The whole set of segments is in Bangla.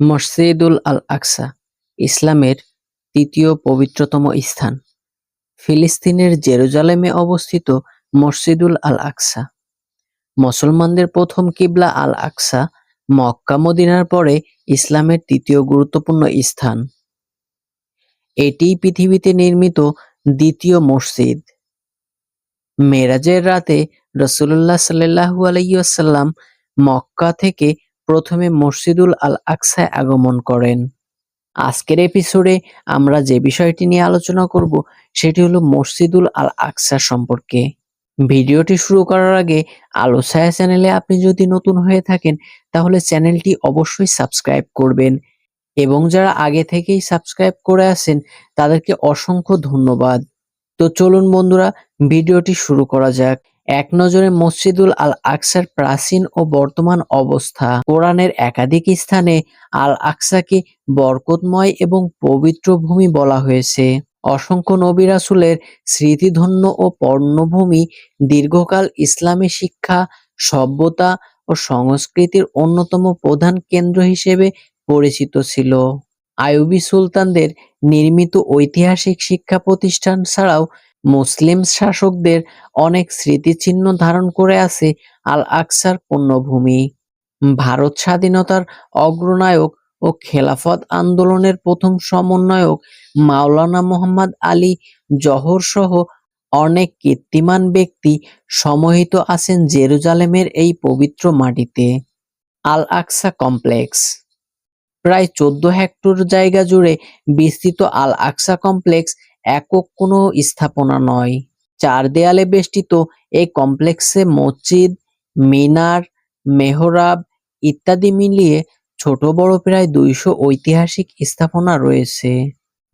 মসজিদুল আল আকসা, ইসলামের তৃতীয় পবিত্রতম স্থান। ফিলিস্তিনের জেরুজালেমে অবস্থিত মসজিদুল আল আকসা। মুসলমানদের প্রথম কিবলা আল আকসা মক্কা মদিনার পরে ইসলামের তৃতীয় গুরুত্বপূর্ণ স্থান। এটিই পৃথিবীতে নির্মিত দ্বিতীয় মসজিদ। মেরাজের রাতে রসুল্লাহ সাল্লাহু আলাইসাল্লাম মক্কা থেকে প্রথমে মসজিদুল আল আকসায় আগমন করেন। আজকের এপিসোডে আমরা যে বিষয়টি নিয়ে আলোচনা করব, সেটি হলো মসজিদুল আল আকসা সম্পর্কে। ভিডিওটি শুরু করার আগে আলো ছায়া চ্যানেলে আপনি যদি নতুন হয়ে থাকেন, তাহলে চ্যানেলটি অবশ্যই সাবস্ক্রাইব করবেন। এবং যারা আগে থেকেই সাবস্ক্রাইব করে আছেন, তাদেরকে অসংখ্য ধন্যবাদ। তো চলুন বন্ধুরা, ভিডিওটি শুরু করা যাক। এক নজরে মসজিদুল আল আকসার প্রাচীন ও বর্তমান অবস্থা। কোরআনের একাধিক স্থানে আল আকসাকে বরকতময় এবং পবিত্র ভূমি বলা হয়েছে। অসংখ্য নবী রাসূলের স্মৃতিধন্য ও পর্ণভূমি দীর্ঘকাল ইসলামী শিক্ষা, সভ্যতা ও সংস্কৃতির অন্যতম প্রধান কেন্দ্র হিসেবে পরিচিত ছিল। আইয়ুবী সুলতানদের নির্মিত ঐতিহাসিক শিক্ষা প্রতিষ্ঠান ছাড়াও মুসলিম শাসকদের অনেক স্মৃতিচিহ্ন ধারণ করে আছে আল আকসার পুণ্যভূমি ভারত স্বাধীনতার অগ্রনায়ক ও খেলাফত আন্দোলনের প্রথম সমন্বয়ক মাওলানা মোহাম্মদ আলী জহর সহ অনেক কীর্তিমান ব্যক্তি সমাহিত আছেন জেরুজালেমের এই পবিত্র মাটিতে। Al Aqsa complex. প্রায় চোদ্দ হেক্টর জায়গা জুড়ে বিস্তৃত আল আকসা কমপ্লেক্স একক কোনো স্থাপনা নয়। চার দেয়ালে বেষ্টিত এই কমপ্লেক্সে মসজিদ, মিনার, মেহরাব ইত্যাদি মিলিয়ে ছোট বড় প্রায় দুইশো ঐতিহাসিক স্থাপনা রয়েছে।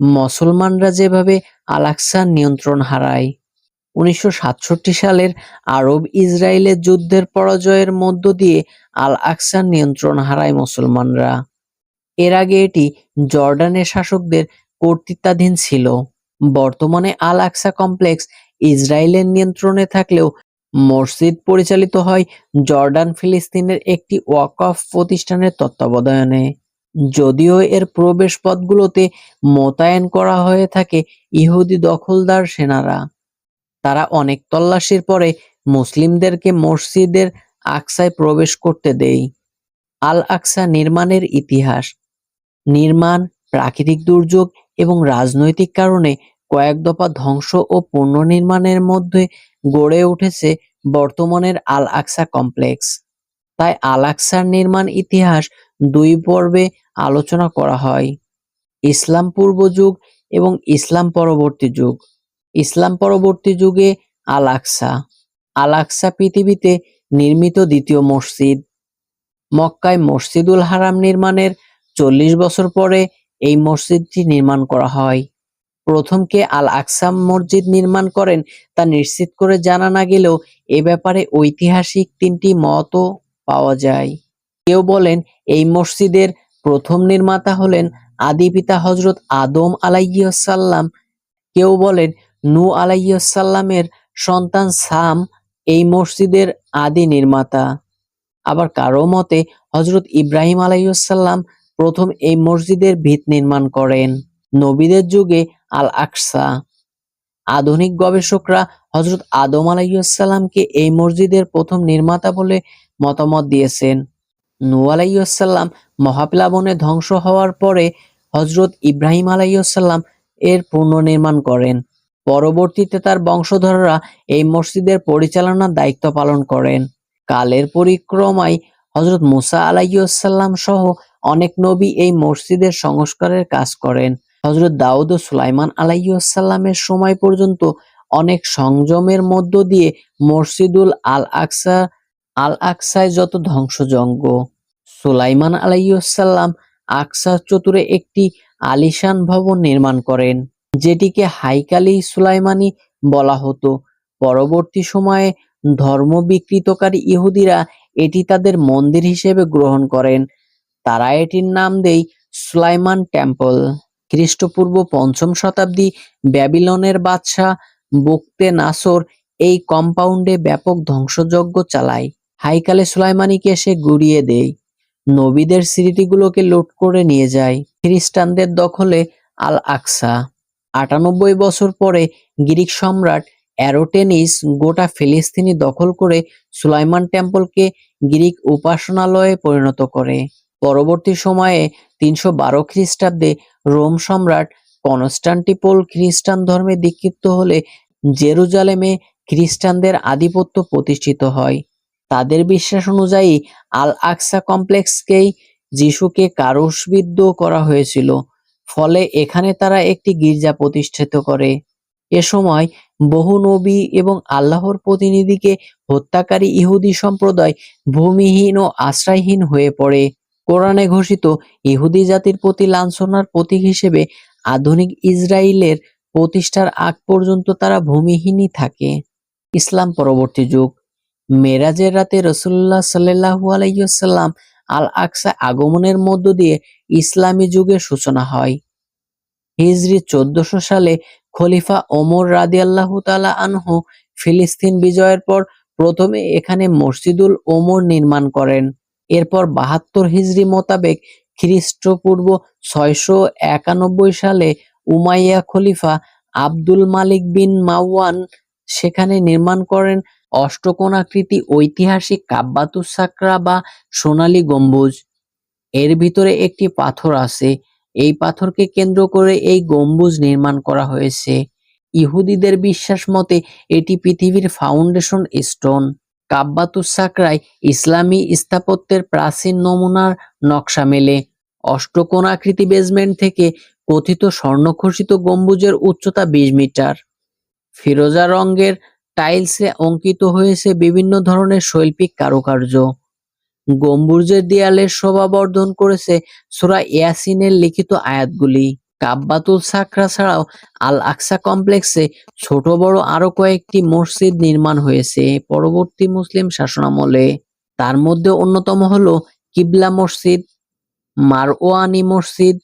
মুসলমানরা যেভাবে আল আকসার নিয়ন্ত্রণ হারায়। উনিশশো সাতষট্টি সালের আরব ইসরায়েলের যুদ্ধের পরাজয়ের মধ্য দিয়ে আল আকসার নিয়ন্ত্রণ হারায় মুসলমানরা। এর আগে এটি জর্ডানের শাসকদের কর্তৃত্বাধীন ছিল। বর্তমানে আল আকসা কমপ্লেক্স ইসরায়েলের নিয়ন্ত্রণে থাকলেও মসজিদ পরিচালিত হয় জর্ডান, ফিলিস্তিনের একটি ওয়াকফ প্রতিষ্ঠানের তত্ত্বাবধানে। যদিও এর প্রবেশ পথগুলোতে মোতায়েন করা হয়ে থাকে ইহুদি দখলদার সেনারা। তারা অনেক তল্লাশির পরে মুসলিমদেরকে মসজিদের আকসায় প্রবেশ করতে দেয়। আল আকসা নির্মাণের ইতিহাস। নির্মাণ, প্রাকৃতিক দুর্যোগ এবং রাজনৈতিক কারণে কয়েক দফা ধ্বংস ও পুনর্নির্মাণের মধ্যে গড়ে উঠেছে বর্তমানের আল আকসা কমপ্লেক্স। তাই আল আকসার নির্মাণ ইতিহাস দুই পর্বে আলোচনা করা হয়। ইসলাম পূর্ব যুগ এবং ইসলাম পরবর্তী যুগ। ইসলাম পরবর্তী যুগে আল আকসা আল আকসা পৃথিবীতে নির্মিত দ্বিতীয় মসজিদ। মক্কায় মসজিদুল হারাম নির্মাণের চল্লিশ বছর পরে এই মসজিদটি নির্মাণ করা হয়। প্রথম কে আল আকসাম মসজিদ নির্মাণ করেন তা নিশ্চিত করে জানা না গেলেও এ ব্যাপারে ঐতিহাসিক তিনটি মতও পাওয়া যায়। কেউ বলেন এই মসজিদের প্রথম নির্মাতা হলেন আদি পিতা হজরত আদম আলাইসাল্লাম কেউ বলেন নু আলাইসাল্লামের সন্তান সাম এই মসজিদের আদি নির্মাতা। আবার কারও মতে হজরত ইব্রাহিম আলাইসাল্লাম প্রথম এই মসজিদের ভিত নির্মাণ করেন। নবীদের যুগে আল আকসা আধুনিক গবেষকরা হজরত আদম আলাইসাল্লামকে এই মসজিদের প্রথম নির্মাতা বলে মতামত দিয়েছেন। নু আলাইসাল্লাম মহাপ্লাবনে ধ্বংস হওয়ার পরে হজরত ইব্রাহিম আলাইসাল্লাম এর পুনর্নির্মাণ করেন। পরবর্তীতে তার বংশধররা এই মসজিদের পরিচালনার দায়িত্ব পালন করেন। কালের পরিক্রমায় হজরত মুসা আলাইসাল্লাম সহ অনেক নবী এই মসজিদের সংস্কারের কাজ করেন। হজরত দাউদ ও সুলাইমান আলাইসাল্লামের সময় পর্যন্ত অনেক সংযমের মধ্য দিয়ে মসজিদুল আল আকসা, আল আকসায় যত ধ্বংসযজ্ঞ। সুলাইমান আলাইসাল্লাম আকসা চতুরে একটি আলিশান ভবন নির্মাণ করেন, যেটিকে হাইকালি সুলাইমানি বলা হতো। পরবর্তী সময়ে ধর্ম বিকৃতকারী ইহুদিরা এটি তাদের মন্দির হিসেবে গ্রহণ করেন। তারা এটির নাম দেয় সুলাইমান টেম্পল। খ্রিস্টপূর্ব পঞ্চম শতাব্দী ব্যাবিলনের বাদশাহ বুকতে নাসর এই কম্পাউন্ডে ব্যাপক ধ্বংসযজ্ঞ চালায়। হাইকালে সুলাইমানিকে সে গুড়িয়ে দেয়। নবীদের স্মৃতিগুলোকে লুট করে নিয়ে যায় খ্রিস্টানদের দখলে আল আকসা আটানব্বই বছর পরে গ্রিক সম্রাট অ্যারোটেনিস গোটা ফিলিস্তিনি দখল করে সুলাইমান টেম্পলকে গ্রিক উপাসনালয়ে পরিণত করে। পরবর্তী সময়ে তিনশো বারো খ্রিস্টাব্দে রোম সম্রাট কনস্টান্টিপোল খ্রিস্টান ধর্মে দীক্ষিত হলে জেরুজালেমে খ্রিস্টানদের আধিপত্য প্রতিষ্ঠিত হয়। তাদের বিশ্বাস অনুযায়ী আল আকসা কমপ্লেক্সকেই যিশুকে কারুশবিদ্ধ করা হয়েছিল, ফলে এখানে তারা একটি গির্জা প্রতিষ্ঠিত করে। এ সময় বহু নবী এবং আল্লাহর প্রতিনিধিকে হত্যাকারী ইহুদি সম্প্রদায় ভূমিহীন ও আশ্রয়হীন হয়ে পড়ে। কোরআনে ঘোষিত ইহুদি জাতির প্রতি লাঞ্ছনার প্রতীক হিসেবে আধুনিক ইসরায়েলের প্রতিষ্ঠার আগ পর্যন্ত তারা ভূমিহীনই থাকে। ইসলাম পরবর্তী যুগ। মেরাজের রাতে রসুল্লাহ সাল্লাহু আলাইসাল্লাম আল আকসা আগমনের মধ্য দিয়ে ইসলামী যুগের সূচনা হয়। হিজরি চোদ্দশো সালে খলিফা ওমর রাদিয়াল্লাহু তালা আনহু ফিলিস্তিন বিজয়ের পর প্রথমে এখানে মসজিদুল ওমর নির্মাণ করেন। এরপর বাহাত্তর হিজরি মোতাবেক খ্রিস্টপূর্ব ছয়শো একানব্বই সালে উমাইয়া খলিফা আব্দুল মালিক বিন মাওয়ান সেখানে নির্মাণ করেন অষ্টকোণাকৃতি ঐতিহাসিক কাব্বাতুস সাকরা বা সোনালী গম্বুজ। এর ভিতরে একটি পাথর আছে। এই পাথরকে কেন্দ্র করে এই গম্বুজ নির্মাণ করা হয়েছে। ইহুদিদের বিশ্বাস মতে এটি পৃথিবীর ফাউন্ডেশন স্টোন। কাব্বাতুস সাকরায় ইসলামী স্থাপত্যের প্রাচীন নমুনার নকশা মেলে। অষ্টকোণাকৃতি বেসমেন্ট থেকে কথিত স্বর্ণখচিত গম্বুজের উচ্চতা বিশ মিটার। ফিরোজা রঙের টাইলসে অঙ্কিত হয়েছে বিভিন্ন ধরনের শৈল্পিক কারুকার্য। গম্বুজের দেয়ালের শোভা বর্ধন করেছে সূরা ইয়াসিনের লিখিত আয়াতগুলি। কাব্বাতুল সাকরা ছাড়াও আল আকসা কমপ্লেক্সে ছোট বড় আরও কয়েকটি মসজিদ নির্মাণ হয়েছে পরবর্তী মুসলিম শাসনামলে। তার মধ্যে অন্যতম হলো কিবলা মসজিদ, মারওয়ানি মসজিদ,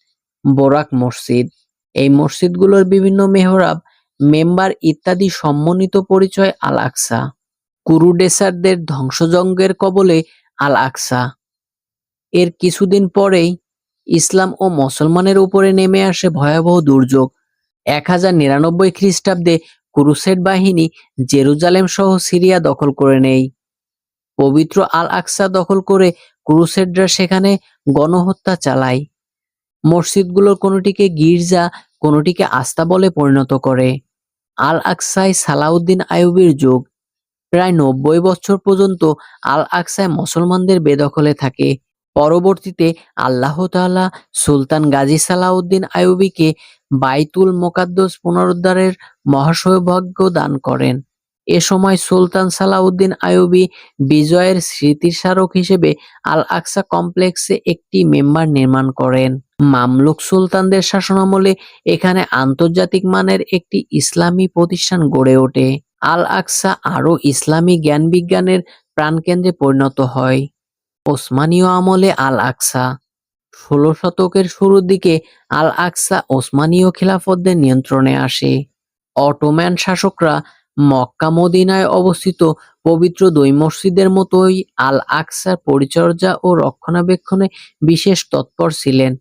বোরাক মসজিদ। এই মসজিদগুলোর বিভিন্ন মেহরাব, মেম্বার ইত্যাদি সম্মানিত পরিচয় আল আকসা কুরুডেসারদের ধ্বংসযজ্ঞের কবলে আল আকসা এর কিছুদিন পরেই ইসলাম ও মুসলমানের উপরে নেমে আসে ভয়াবহ দুর্যোগ। এক হাজার নিরানব্বই খ্রিস্টাব্দে ক্রুসেড বাহিনী জেরুজালেম সহ সিরিয়া দখল করে নেয়। পবিত্র আল আকসা দখল করে ক্রুসেডরা সেখানে গণহত্যা চালায়। মসজিদগুলোর কোনোটিকে গির্জা, কোনোটিকে আস্তাবলে পরিণত করে। আল আকসায় সালাউদ্দিন আইয়ুবের যুগ। প্রায় নব্বই বছর পর্যন্ত আল আকসায় মুসলমানদের বেদখলে থাকে। পরবর্তীতে আল্লাহ তাআলা সুলতান গাজী সালাউদ্দিন আইয়ুবীকে বাইতুল মোকাদ্দস পুনরুদ্ধারের মহাসৌভাগ্য দান করেন। এ সময় সুলতান সালাউদ্দিন আইয়ুবী বিজয়ের স্মৃতিস্মারক হিসেবে আল আকসা কমপ্লেক্সে একটি মেম্বার নির্মাণ করেন। মামলুক সুলতানদের শাসনামলে এখানে আন্তর্জাতিক মানের একটি ইসলামী প্রতিষ্ঠান গড়ে ওঠে। আল আকসা আরও ইসলামী জ্ঞান বিজ্ঞানের প্রাণকেন্দ্রে পরিণত হয়। ওসমানীয় আমলে আল আকসা ষোলো শতকের শুরুর দিকে আল আকসা ওসমানীয় খিলাফতদের নিয়ন্ত্রণে আসে। অটোম্যান শাসকরা মক্কা মদিনায় অবস্থিত পবিত্র দুই মসজিদের মতোই আল আকসার পরিচর্যা ও রক্ষণাবেক্ষণে বিশেষ তৎপর ছিলেন।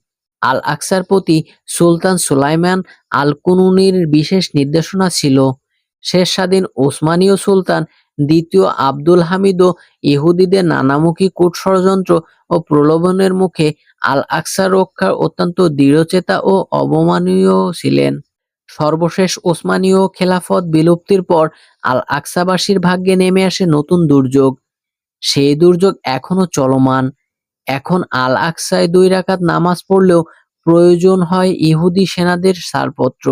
আল আকসার প্রতি সুলতান সুলাইমান আল কুনুনির বিশেষ নির্দেশনা ছিল। শেষ স্বাধীন ওসমানীয় সুলতান দ্বিতীয় আব্দুল হামিদও ইহুদিদের নানামুখী কূট ষড়যন্ত্র ও প্রলোভনের মুখে আল আকসা রক্ষার অত্যন্ত দৃঢ়চেতা ও অবমানীয় ছিলেন। সর্বশেষ ওসমানীয় খেলাফত বিলুপ্তির পর আল আকসাবাসীর ভাগ্যে নেমে আসে নতুন দুর্যোগ। সেই দুর্যোগ এখনও চলমান। এখন আল আকসায় দুই রাকাত নামাজ পড়লেও প্রয়োজন হয় ইহুদি সেনাদের ছাড়পত্র।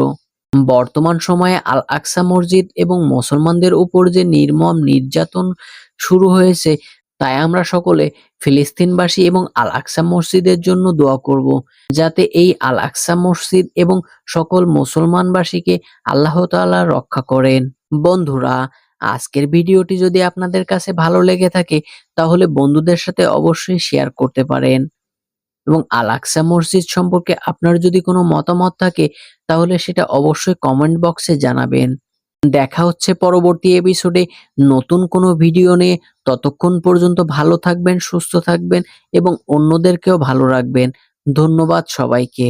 বর্তমান সময়ে আল আকসা মসজিদ এবং মুসলমানদের উপর যে নির্মম নির্যাতন শুরু হয়েছে, তাই আমরা সকলে ফিলিস্তিনবাসী এবং আল আকসা মসজিদের জন্য দোয়া করব। যাতে এই আল আকসা মসজিদ এবং সকল মুসলমানবাসীকে আল্লাহ তাআলা রক্ষা করেন। বন্ধুরা, আজকের ভিডিওটি যদি আপনাদের কাছে ভালো লেগে থাকে, তাহলে বন্ধুদের সাথে অবশ্যই শেয়ার করতে পারেন। এবং আলাক্সা মসজিদ সম্পর্কে আপনার যদি কোনো মতামত থাকে, তাহলে সেটা অবশ্যই কমেন্ট বক্সে জানাবেন। দেখা হচ্ছে পরবর্তী এপিসোডে নতুন কোনো ভিডিও নিয়ে। ততক্ষণ পর্যন্ত ভালো থাকবেন, সুস্থ থাকবেন এবং অন্যদেরকেও ভালো রাখবেন। ধন্যবাদ সবাইকে।